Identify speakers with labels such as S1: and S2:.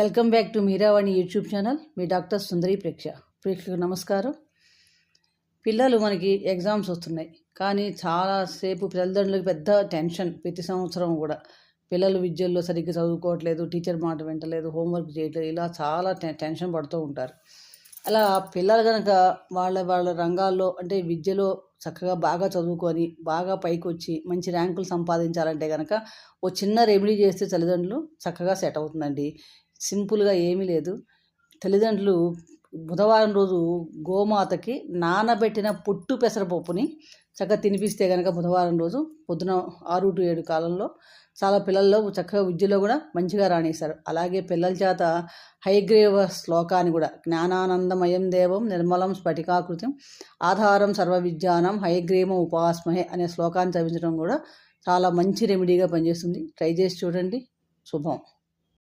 S1: Welcome back to Meeravani YouTube channel. Me doctor Sundari ప్రేక్ష. ప్రేక్షకు నమస్కారం. పిల్లలు మనకి ఎగ్జామ్స్ వస్తున్నాయి. కానీ చాలాసేపు తల్లిదండ్రులకు పెద్ద టెన్షన్ ప్రతి సంవత్సరం కూడా. పిల్లలు విద్యల్లో సరిగ్గా చదువుకోవట్లేదు టీచర్ మాట వింటలేదు హోంవర్క్ చేయట్లేదు ఇలా చాలా టెన్షన్ పడుతూ ఉంటారు. అలా పిల్లలు కనుక వాళ్ళ వాళ్ళ రంగాల్లో అంటే విద్యలో చక్కగా బాగా చదువుకొని బాగా పైకి వచ్చి మంచి ర్యాంకులు సంపాదించాలంటే కనుక ఓ చిన్న రెమెడీ చేస్తే తల్లిదండ్రులు చక్కగా సెట్ అవుతుందండి. సింపుల్గా ఏమీ లేదు. తల్లిదండ్రులు బుధవారం రోజు గోమాతకి నానబెట్టిన పొట్టు పెసరపప్పుని చక్కగా తినిపిస్తే కనుక బుధవారం రోజు పొద్దున ఆరు టు ఏడు కాలంలో చాలా పిల్లల్లో చక్కగా విద్యలో కూడా మంచిగా రాణిస్తారు. అలాగే పిల్లల చేత హైగ్రేవ శ్లోకాన్ని కూడా జ్ఞానానందమయం దేవం నిర్మలం స్ఫటికాకృతం ఆధారం సర్వ విద్యానం హైగ్రీవం ఉపాస్మహే అనే శ్లోకాన్ని చదివించడం కూడా చాలా మంచి రెమెడీగా పనిచేస్తుంది. ట్రై చేసి చూడండి. శుభం.